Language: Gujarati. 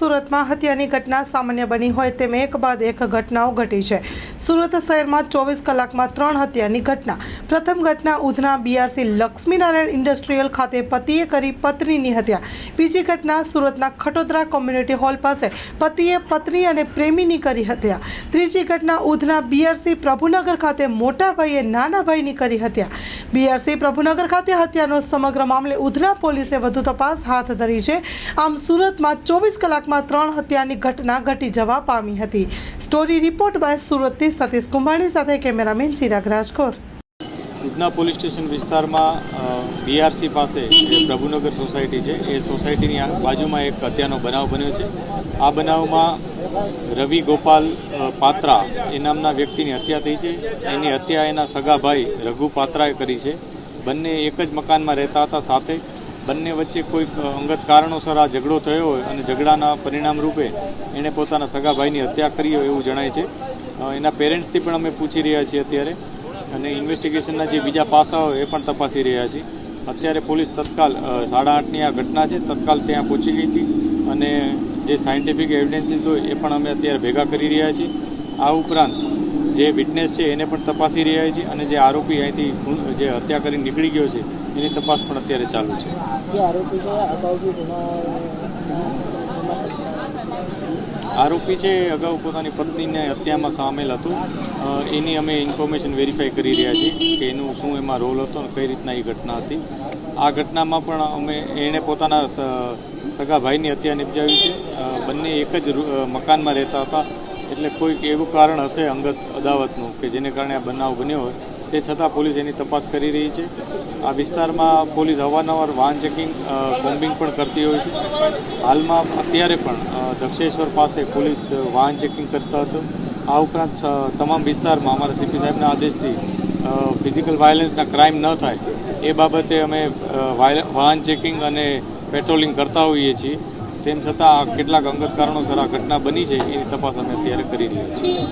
સુરતમાં હત્યાની ઘટના સામાન્ય બની હોય તેમ એક બાદ એક ઘટનાઓ ઘટી છે. સુરત શહેરમાં ચોવીસ કલાકમાં ત્રણ હત્યાની ઘટના. પ્રથમ ઘટના ઉધના બીઆરસી લક્ષ્મીનારાયણ ઇન્ડસ્ટ્રીયલ ખાતે પતિએ કરી પત્નીની હત્યા. બીજી ઘટના સુરતના ખટોદરા કોમ્યુનિટી હોલ પાસે પતિએ પત્ની અને પ્રેમીની કરી હત્યા. ત્રીજી ઘટના ઉધના બીઆરસી પ્રભુનગર ખાતે મોટા ભાઈએ નાના ભાઈની કરી હત્યા. બીઆરસી પ્રભુનગર ખાતે હત્યાનો સમગ્ર મામલે ઉધના પોલીસે વધુ તપાસ હાથ ધરી છે. આમ સુરતમાં ચોવીસ કલાકમાં ત્રણ હત્યાની ઘટના ઘટી જવા પામી હતી. સ્ટોરી રિપોર્ટ બાય સુરતથી સતીશ કુંભાણી સાથે cameraman Chirag Rajkor. Udhna police station વિસ્તારમાં બીઆરસી પાસે જે પ્રભુનગર સોસાયટી છે, એ સોસાયટીની બાજુમાં એક હત્યાનો બનાવ બન્યો છે. આ બનાવમાં રવિ ગોપાલ પાત્રા એ નામના વ્યક્તિની હત્યા થઈ છે. એની હત્યા એના સગા ભાઈ રઘુ પાત્રાએ કરી છે. બંને એક જ મકાનમાં રહેતા હતા સાથે. બંને વચ્ચે કોઈ અંગત કારણોસર આ ઝઘડો થયો હોય અને ઝઘડાના પરિણામ રૂપે એણે પોતાના સગા ભાઈની હત્યા કરી હોય એવું જણાય છે. એના પેરેન્ટ્સથી પણ અમે પૂછી રહ્યા છીએ અત્યારે અને ઇન્વેસ્ટિગેશનના જે બીજા પાસાઓ એ પણ તપાસી રહ્યા છીએ. અત્યારે પોલીસ તત્કાલ સાડા આઠની આ ઘટના છે, તત્કાલ ત્યાં પહોંચી ગઈ હતી અને જે સાયન્ટિફિક એવિડન્સીસ હોય એ પણ અમે અત્યારે ભેગા કરી રહ્યા છીએ. આ ઉપરાંત જે વિટનેસ છે એને પણ તપાસી રહ્યા છીએ અને જે આરોપી અહીંથી જે હત્યા કરી નીકળી ગયો છે એની તપાસ પણ અત્યારે ચાલુ છે. આરોપી છે છે અગાઉ પોતાની પત્નીને હત્યામાં સામેલ હતું. એની અમે ઇન્ફોર્મેશન વેરીફાઈ કરી રહ્યા છીએ કે એનું શું એમાં રોલ હતો અને કઈ રીતના એ ઘટના હતી. આ ઘટનામાં પણ અમે એણે પોતાના સગા ભાઈની હત્યા નિપજાવી છે. બંને એક જ મકાનમાં રહેતા હતા. એટલે કોઈક એવું કારણ હશે અંગત અદાવતનું કે જેને કારણે આ બનાવ બન્યો હોય, તે છતાં પોલીસ એની તપાસ કરી રહી છે. આ વિસ્તારમાં પોલીસ અવારનવાર વાહન ચેકિંગ કોમ્બિંગ પણ કરતી હોય છે. હાલમાં અત્યારે પણ દક્ષેશ્વર પાસે પોલીસ વાહન ચેકિંગ કરતા હતો. આ ઉપરાંત તમામ વિસ્તારમાં અમારા સીપી સાહેબના આદેશથી ફિઝિકલ વાયલન્સના ક્રાઇમ ન થાય, એ બાબતે અમે વાહન ચેકિંગ અને પેટ્રોલિંગ કરતા હોઈએ છીએ. તેમ છતાં કેટલાક અંગત કારણોસર આ ઘટના બની છે એની તપાસ અમે અત્યારે કરી રહ્યા છીએ.